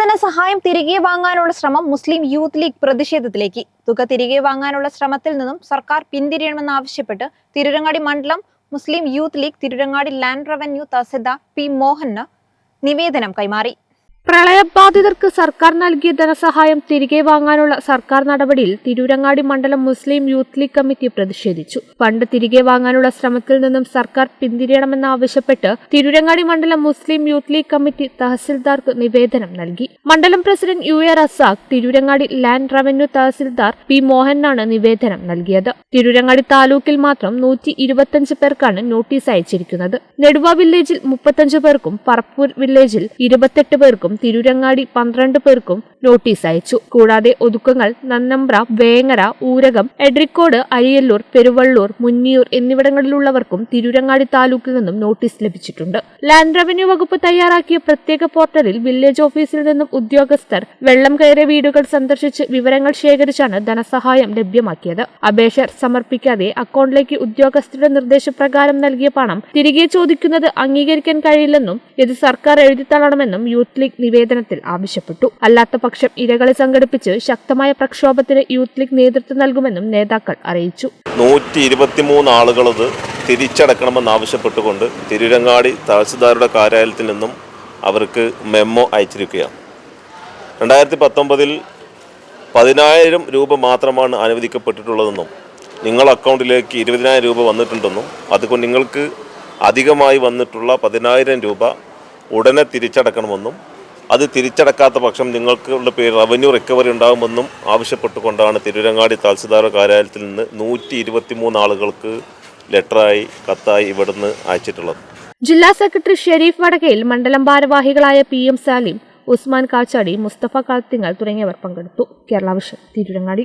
ധനസഹായം തിരികെ വാങ്ങാനുള്ള ശ്രമം മുസ്ലിം യൂത്ത് ലീഗ് പ്രതിഷേധത്തിലേക്ക്. തുക തിരികെ വാങ്ങാനുള്ള ശ്രമത്തിൽ നിന്നും സർക്കാർ പിന്തിരിയണമെന്നാവശ്യപ്പെട്ട് തിരുരങ്ങാടി മണ്ഡലം Muslim Youth League Tirurangadi land revenue tahsildar P മോഹന് നിവേദനം കൈമാറി. പ്രളയബാധിതർക്ക് സർക്കാർ നൽകിയ ധനസഹായം തിരികെ വാങ്ങാനുള്ള സർക്കാർ നടപടിയിൽ തിരൂരങ്ങാടി മണ്ഡലം മുസ്ലിം യൂത്ത് ലീഗ് കമ്മിറ്റി പ്രതിഷേധിച്ചു. ഫണ്ട് തിരികെ വാങ്ങാനുള്ള ശ്രമത്തിൽ നിന്നും സർക്കാർ പിന്തിരിയണമെന്നാവശ്യപ്പെട്ട് തിരൂരങ്ങാടി മണ്ഡലം മുസ്ലിം യൂത്ത് ലീഗ് കമ്മിറ്റി തഹസിൽദാർക്ക് നിവേദനം നൽകി. മണ്ഡലം president U A Razak Tirurangadi land revenue tahsildar P മോഹനാണ് നിവേദനം നൽകിയത്. തിരൂരങ്ങാടി താലൂക്കിൽ മാത്രം നൂറ്റി ഇരുപത്തിയഞ്ച് പേർക്കാണ് നോട്ടീസ് അയച്ചിരിക്കുന്നത്. നെടുവ വില്ലേജിൽ മുപ്പത്തഞ്ച് പേർക്കും പറപ്പൂർ വില്ലേജിൽ ഇരുപത്തെട്ട് പേർക്കും തിരൂരങ്ങാടി പന്ത്രണ്ട് പേർക്കും നോട്ടീസ് അയച്ചു. കൂടാതെ ഒതുക്കങ്ങൾ നന്നമ്പ്ര വേങ്ങര ഊരകം എഡ്രിക്കോട് അരിയല്ലൂർ പെരുവള്ളൂർ മുന്നിയൂർ എന്നിവിടങ്ങളിലുള്ളവർക്കും തിരുരങ്ങാടി താലൂക്കിൽ നിന്നും നോട്ടീസ് ലഭിച്ചിട്ടുണ്ട്. ലാൻഡ് റവന്യൂ വകുപ്പ് തയ്യാറാക്കിയ പ്രത്യേക പോർട്ടലിൽ വില്ലേജ് ഓഫീസിൽ നിന്നും ഉദ്യോഗസ്ഥർ വെള്ളം കയറിയ വീടുകൾ സന്ദർശിച്ച് വിവരങ്ങൾ ശേഖരിച്ചാണ് ധനസഹായം ലഭ്യമാക്കിയത്. അപേക്ഷ സമർപ്പിക്കാതെ അക്കൗണ്ടിലേക്ക് ഉദ്യോഗസ്ഥരുടെ നിർദ്ദേശപ്രകാരം നൽകിയ പണം തിരികെ ചോദിക്കുന്നത് അംഗീകരിക്കാൻ കഴിയില്ലെന്നും ഇത് സർക്കാർ എഴുതിത്തള്ളണമെന്നും യൂത്ത് ലീഗ് നിവേദനത്തിൽ ആവശ്യപ്പെട്ടു. അല്ലാത്ത പക്ഷം ഇരകളെ സംഘടിപ്പിച്ച് ശക്തമായ പ്രക്ഷോഭത്തിന് യൂത്ത് ലീഗ് നേതൃത്വം നൽകുമെന്നും നേതാക്കൾ അറിയിച്ചു. നൂറ്റി ഇരുപത്തിമൂന്ന് ആളുകളത് തിരിച്ചടക്കണമെന്നാവശ്യപ്പെട്ടുകൊണ്ട് തിരുരങ്ങാടി തഹസിൽദാരുടെ കാര്യാലയത്തിൽ നിന്നും അവർക്ക് മെമ്മോ അയച്ചിരിക്കുകയാണ്. രണ്ടായിരത്തി പത്തൊമ്പതിൽ പതിനായിരം രൂപ മാത്രമാണ് അനുവദിക്കപ്പെട്ടിട്ടുള്ളതെന്നും നിങ്ങൾ അക്കൗണ്ടിലേക്ക് ഇരുപതിനായിരം രൂപ വന്നിട്ടുണ്ടെന്നും അതുകൊണ്ട് നിങ്ങൾക്ക് അധികമായി വന്നിട്ടുള്ള പതിനായിരം രൂപ ഉടനെ തിരിച്ചടക്കണമെന്നും അത് തിരിച്ചടക്കാത്ത പക്ഷം നിങ്ങൾക്കുള്ള പേര് റവന്യൂ റിക്കവറി ഉണ്ടാകുമെന്നും ആവശ്യപ്പെട്ടുകൊണ്ടാണ് തിരുരങ്ങാടി തഹസിൽദാർ കാര്യാലയത്തിൽ നിന്ന് നൂറ്റി ഇരുപത്തിമൂന്ന് ആളുകൾക്ക് ലെറ്ററായി കത്തായി ഇവിടുന്ന് അയച്ചിട്ടുള്ളത്. ജില്ലാ സെക്രട്ടറി ഷെരീഫ് വടകയിൽ മണ്ഡലം ഭാരവാഹികളായ പി എം സാലിം ഉസ്മാൻ കാച്ചാടി മുസ്തഫ കാത്തിങ്ങൽ തുടങ്ങിയവർ പങ്കെടുത്തു. കേരള വിഷൻ തിരുരങ്ങാടി.